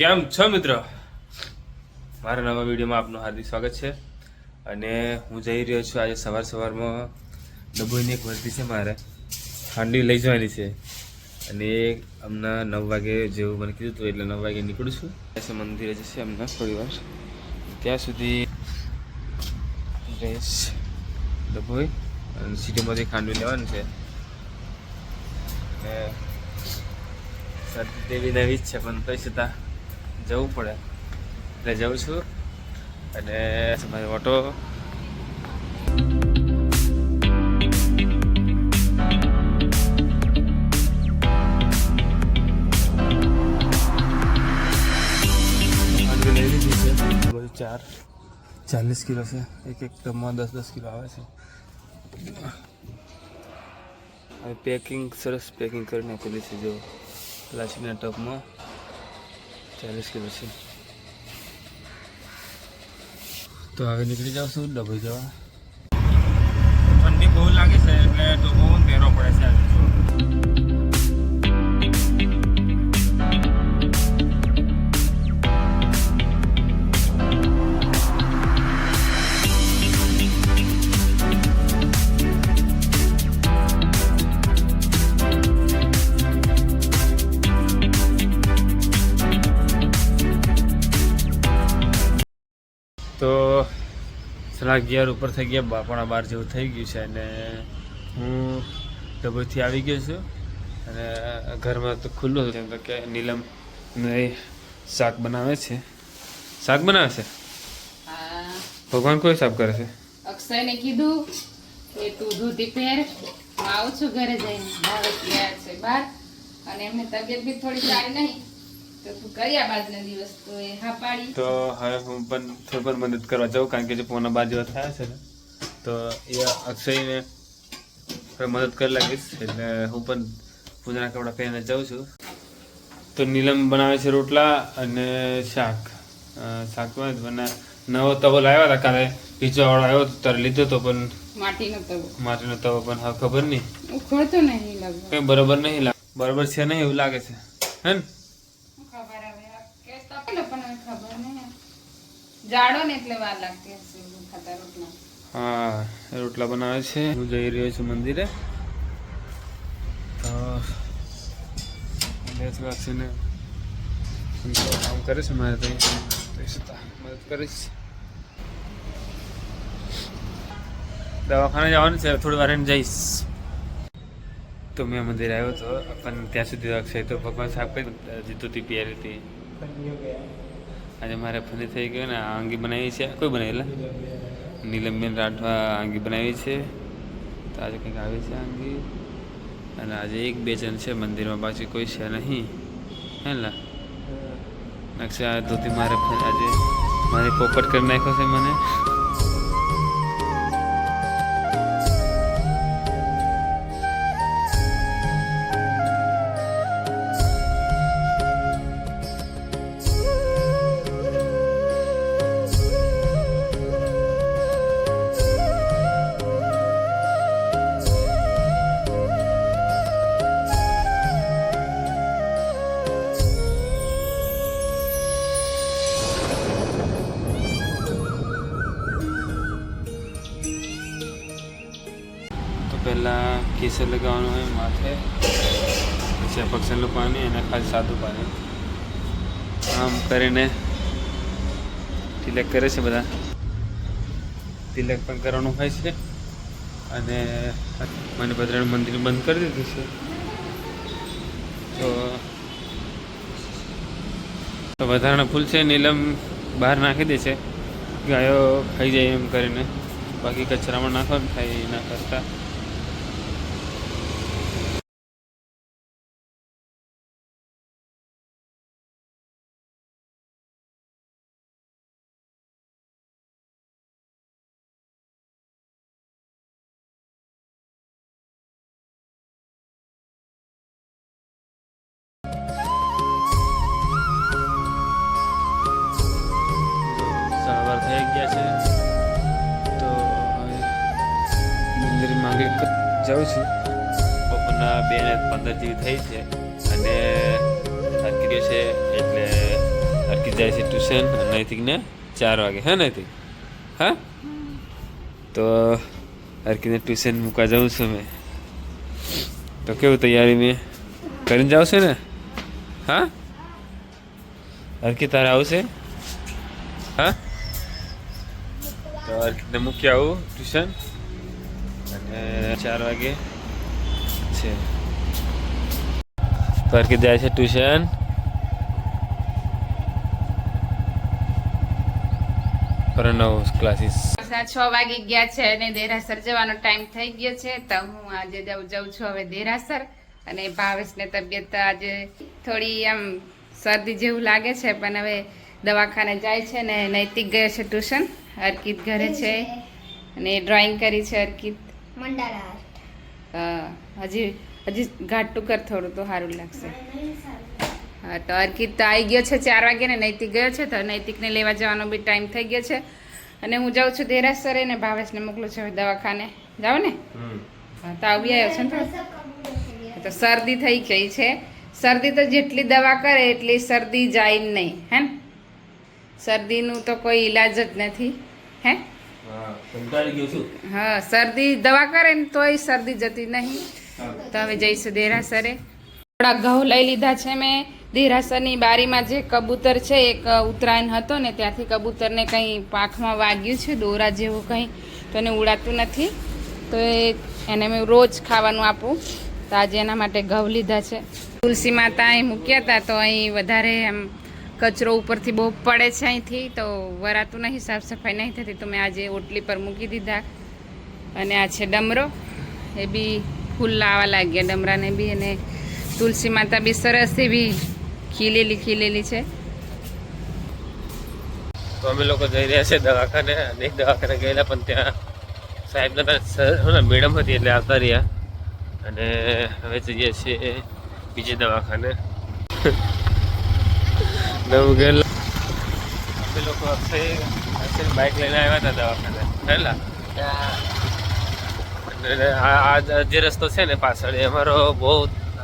કેમ છો મિત્ર? મારા નવા વિડીયોમાં આપનું હાર્દિક સ્વાગત છે. અને હું જઈ રહ્યો છું આજે સવાર સવારમાં ડભોઈની એક વર્તી છે મારે. ઠંડી લઈ જવાની છે. અને એ હમણાં નવ વાગે જેવું મને કીધું હતું એટલે નવ વાગે નીકળું છું. ત્યાં મંદિરે જશે હમણાં થોડી વાર ત્યાં સુધી રહીશ ડભોઈ. અને સિટીમાંથી ખાંડવી લેવાનું છે. શરદી દેવી નવી જ છે, પણ કઈ છતાં જવું પડે. એટલે જાઉં છું. અને મારો ઓટો. ચાર. ચાલીસ કિલો છે. એક એક ટબમાં દસ દસ કિલો આવે છે. હવે પેકિંગ સરસ પેકિંગ કરી નાખેલી છે જો. પ્લાસ્ટિકના ટબમાં. ચાલીસ કિલો છે. તો હવે નીકળી જાઉં છું ડભોઈ જવા? ઠંડી બહુ લાગે છે એટલે ડબ્બો તો સલાહ અગિયાર ઉપર થઈ ગયા બાપણા બાર જેવું થઈ ગયું છે અને હું ડભોઈથી આવી ગયો છું અને ઘરમાં તો ખુલ્લું હતું તો કે નીલમ શાક બનાવે છે. શાક બનાવે છે? ભગવાન કોઈ શાક કરે છે? અક્ષયને કીધું કે તું ધોતી પહેર. હું આવું છું ઘરે જઈને. બહાર. અને એમની તબિયત બી થોડી સારી નહીં. તો હવે હું પણ થોડી પણ મદદ કરવા જાઉં કારણ કે જે પોના બાર જેવા થયા છે ને તો એ અક્ષયને મદદ કરી લાગીશ એટલે હું પણ પૂજાના કપડાં પહેરીને જાઉં છું. તો નીલમ બનાવે છે રોટલા અને શાક. શાકમાં જ બના નવો તવો લાવ્યા હતા કાલે પીઝા વાળો આવ્યો હતો ત્યારે લીધો તો પણ માટીનો તવો. માટીનો તવો પણ હવે ખબર નહીં. ઉખડતો નહીં લાગે કંઈ બરોબર નહીં લાગે. બરોબર છે નહીં એવું લાગે છે. હે ને? તો પણ ખબર નહીં જાડો ને એટલે વાર લાગતી હશે ખાતા રોટલા. હા, રોટલા બનાવે છે. હું જઈ રહ્યો છું મંદિરે. લેસ વાક્ષીને કામ કરીશ મારે તો મદદ કરીશ. દવાખાને જવાનું છે થોડી વાર જઈશ. તો મેં મંદિર આવ્યો હતો પણ ત્યાં સુધી અક્ષય તો ભગવાન સાહેબ કઈ જીતુતી પહેરી હતી. આજે મારે ફરી થઈ ગયો ને આ અંગી બનાવી છે. કોઈ બનાવેલા? નીલમબેન રાઠવા અંગી બનાવી છે. તો આજે કંઈક આવી છે અંગી અને આજે એક બે જણ છે મંદિરમાં પાછી કોઈ છે નહીં. હે. ને નકશા ધોતી મારે આજે મારી પોપટ કરી નાખ્યો છે મને. પહેલાં કેસર લગાવવાનું હોય, માથે, પછી આ પક્ષીનું પાણી અને ખાલી સાદું પાણી. આમ કરીને તિલક કરે છે બધા. તિલક પણ કરવાનું હોય છે. અને મને ભદ્રાનું મંદિર બંધ કરી દીધું છે. તો વધારાના ફૂલ છે, નીલમ બહાર નાખી દે છે. ગાયો ખાઈ જાય એમ કરીને. બાકી કચરામાં નાખવાનું થાય એના કરતાં. છું. બપોરના બે ને પંદર જેવી થઈ છે. અને અટકી છે એટલે જાય છે ટ્યુશન નૈતિકને ચાર વાગે. હે નૈતિક? હા? તો અર્કીને ટ્યુશન મૂકવા જાઉં છું મેં તો કેવું તૈયારી મેં? કરીને જાઉં છે ને? હા? અર્કી તારે આવશે? હા? તો અર્કીને મૂકી આવું ટ્યુશન? ચાર વાગે છે. તો જાય છે ટ્યુશન. પ્રણવ ક્લાસીસ છ વાગી ગયા છે અને દેરાસર જવાનો ટાઈમ થઈ ગયો છે. તો હું આજે જાઉં જાઉં છું હવે દેરાસર. અને ભાવેશને તબિયત આજે થોડી આમ શરદી જેવું લાગે છે પણ હવે દવાખાને જાય છે ને નૈતિક ગયો છે ટ્યુશન. અર્કિત ઘરે છે. અને ડ્રોઈંગ કરી છે અર્કિત. મંડાલા હા હજી હજી ઘાટું કર થોડું તો સારું લાગશે. હા તો અર્કિત તો આવી ગયો છે ચાર વાગે ને નૈતિક ગયો છે તો નૈતિકને લેવા જવાનો બી ટાઈમ થઈ ગયો છે. અને હું જાઉં છું દેરાસરે ને ભાવેશને મોકલું છું હવે દવાખાને. જાઓ ને? હા, તો આવી આવ્યો છે ને તો શરદી થઈ ગઈ છે. શરદી તો જેટલી દવા કરે એટલી શરદી જાય નહીં હે ને શરદીનું તો કોઈ ઈલાજ જ નથી હે હા શરદી દવા કરે ને તોય શરદી જતી નહીં. તો હવે જઈશું દેરાસરે. થોડા ઘઉં લઈ લીધા છે મેં. દેરાસરની બારીમાં જે કબૂતર છે એક ઉત્તરાયણ હતો ને ત્યાંથી કબૂતરને કંઈ પાંખમાં વાગ્યું છે દોરા જેવું કંઈ તો એને ઉડાતું નથી. તો એને મેં રોજ ખાવાનું આપું. તો આજે એના માટે ઘઉં લીધા છે. તુલસી માતા અહીં મૂક્યા હતા તો અહીં વધારે આમ કચરો ઉપરથી બહુ પડે છે અહીંથી, તો વરાતું નહીં સાફ સફાઈ નહીં થતી, તો મેં આજે ઓટલી પર મૂકી દીધા. અને આ છે ડમરો. એ બી ફૂલ લાવવા લાગ્યા ડમરાને બી, અને તુલસી માતા બી સરસ એવી ખીલેલી ખીલેલી છે. તો અમે લોકો જઈ રહ્યા છે દવાખાને અને દવાખાને ગયેલા, પણ ત્યાં સાહેબ સર મેડમ હતી એટલે આવતા રહ્યા. અને હવે જઈએ છીએ બીજે દવાખાને. નવું ગયેલા અમે લોકો અક્ષય બાઇક લઈને આવ્યા હતા દવાખાને. હેલા? અને આ જે રસ્તો છે ને પાછળ એ અમારો બહુ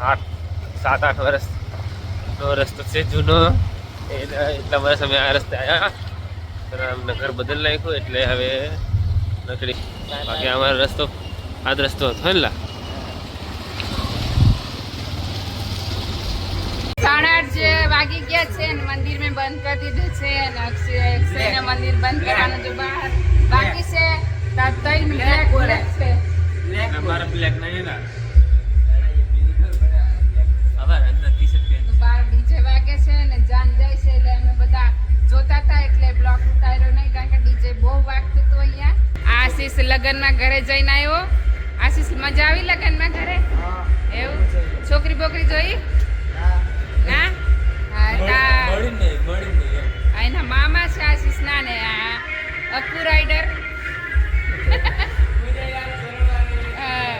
આઠ સાત આઠ વર્ષનો રસ્તો છે જૂનો. એટલે એટલા વર્ષ અમે આ રસ્તે આવ્યા નગર બદલ નાખ્યું એટલે હવે નકડી બાકી અમારો રસ્તો આ જ રસ્તો હતો હેલા? સાડા આઠ જે વાગી ગયા છે અને મંદિર મેં બંધ કરી દીધું છે અને અક્ષય મંદિર બંધ કરવાનું જો બહાર બાકી છે ત્રણ બ્લેક બ્લેક છે. મારા બ્લેક નહીં ના હવે અંદર. તો બાર ડીજે વાગે છે અને જાન જાય છે એટલે અમે બધા જોતા હતા એટલે બ્લોક ઉતાર્યો નહીં કારણ કે ડીજે બહુ વાગતું હતું અહીંયા. આશીષ લગ્નમાં ઘરે જઈને આવ્યો. આશીષ મજા આવી લગ્નમાં ઘરે? એવું? છોકરી બોકરી જોઈ? ના? તા- એના મામા છે આશીષ ના અપુ રાઈડર હા.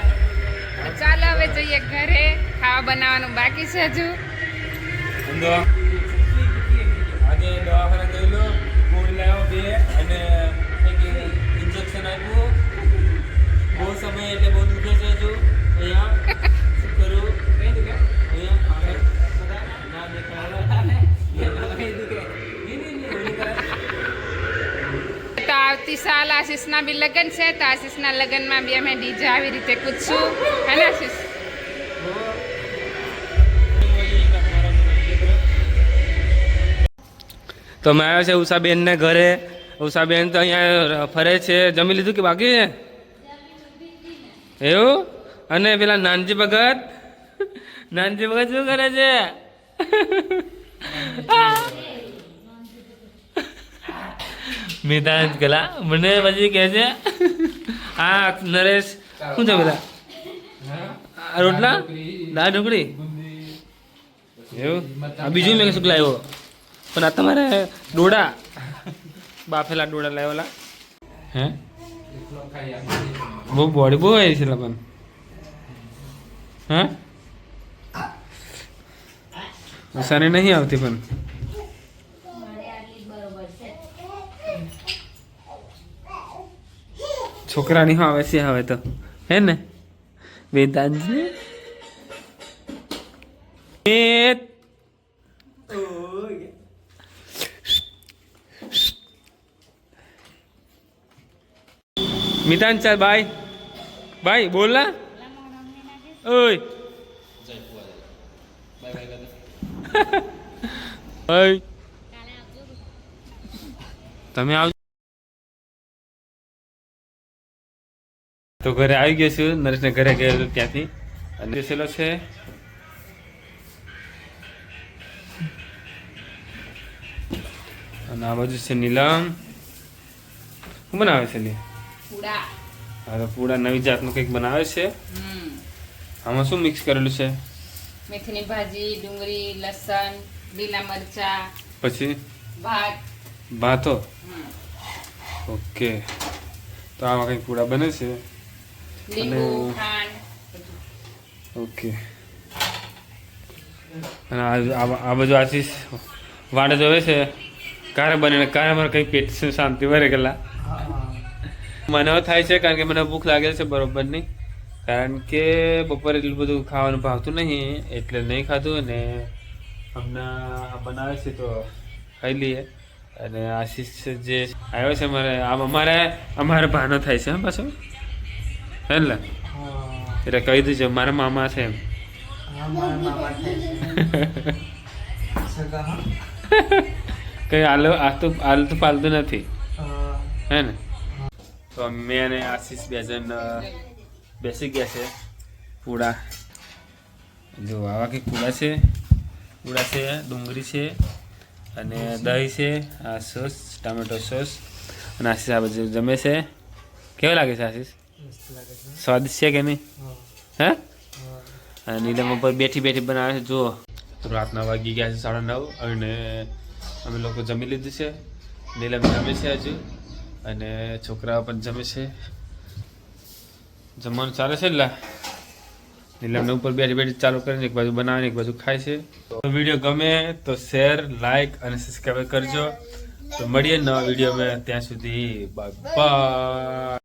ચાલો હવે જઈએ ઘરે. ખાવા બનાવવાનું બાકી છે હજુ. આજે દવાખાને ગયેલો ગોળી લાવ્યો બે અને ઇન્જેક્શન આપ્યું. બહુ સમય એટલે બહુ દુખે છે હજુ. અહીંયા શું કરું અહીંયા આગળ ના દેખાય તો આવતી સાલ આશીષના બી લગ્ન છે, તો આશીષના લગ્નમાં બી અમે ડીજે આવી રીતે કૂદશું. હે ને આશીષ? તો મેં આવ્યો છે ઉષાબેનને ઘરે. ઉષાબેન તો અહીંયા ફરે છે. જમી લીધું કે બાકી છે? એવું? અને પેલા નાનજી ભગત? નાનજી ભગત શું કરે છે? મિતાંત કલા મને પછી કહે છે આ નરેશ શું છે બધા રોટલા? દાળ ઢોકળી. એવું? આ બીજું મેં શું લાવ્યો. પણ આ તમારે ડોડા. બાફેલા ડોડા લાવેલા હે? બહુ બોડી બહુ આવી છે પણ હા? વસાને નહીં આવતી પણ. છોકરાની હા આવે છે હવે તો. હે ને? વેદાંતજી મિતાન, ચાલ ભાઈ ભાઈ બોલના ઓય. તમે આવજો. તો ઘરે આવી ગયો છું. નરેશને ઘરે ગયો હતો ત્યાંથી. અને બેસેલો છે. અને આ બાજુ છે નીલમ. શું બનાવે છે લી? પૂડા. હા તો પૂરા નવી જાતનું કંઈક બનાવે છે. આમાં શું મિક્સ કરેલું છે? મેથીની ભાજી ડુંગળી લસણ લીલા મરચા પછી? ભાત. ભાતો? ઓકે. તો આમાં કંઈક પૂડા બને છે. અને- ઓકે. અને આ- આ આ આશીષ વાડે જોવે છે. કારે બને કારે મારે કંઈ પેટ છે શાંતિ વરે ગયેલા મને થાય છે કારણ કે મને ભૂખ લાગે છે બરોબર નહીં. કારણ કે બપોરે એટલું બધું ખાવાનું ભાવતું નહીં એટલે નહીં ખાધું અને હમણાં આ બનાવે છે તો ખાઈ લઈએ. અને આશીષ જે આવ્યો છે મારે આમ અમારે અમારે ભાનો થાય છે પાછું. ને એટલે કહી દીધું મારા મામા છે એમ. કઈ આલો આ તો આલતું પાલતું નથી. હે. ને? તો મેં અને આશીષ બે જણ બેસી ગયા છે પૂડા જો આવા કંઈક પૂડા છે. પૂડા છે ડુંગળી છે અને દહીં છે આ સોસ ટામેટો સોસ. અને આશીષ આ બધું જમે છે. કેવું લાગે છે આશીષ? સ્વાદિષ્ટ છે કે નહીં? હે. અને નીલમ ઉપર બેઠી બેઠી બનાવે છે જુઓ. રાતના વાગી ગયા છે સાડા નવ અને અમે લોકો જમી લીધું છે. નીલમ જમે છે હજુ. અને છોકરાઓ પણ જમે છે. જમવાનું ચાલે છે એટલે? નીલમને ઉપર બેઠી બેઠી ચાલુ કરીને એક બાજુ બનાવીને એક બાજુ ખાય છે. તો વીડિયો ગમે તો શેર લાઈક અને સબસ્ક્રાઈબ કરજો. તો મળીએ નવા અમે ત્યાં સુધી બાય બાય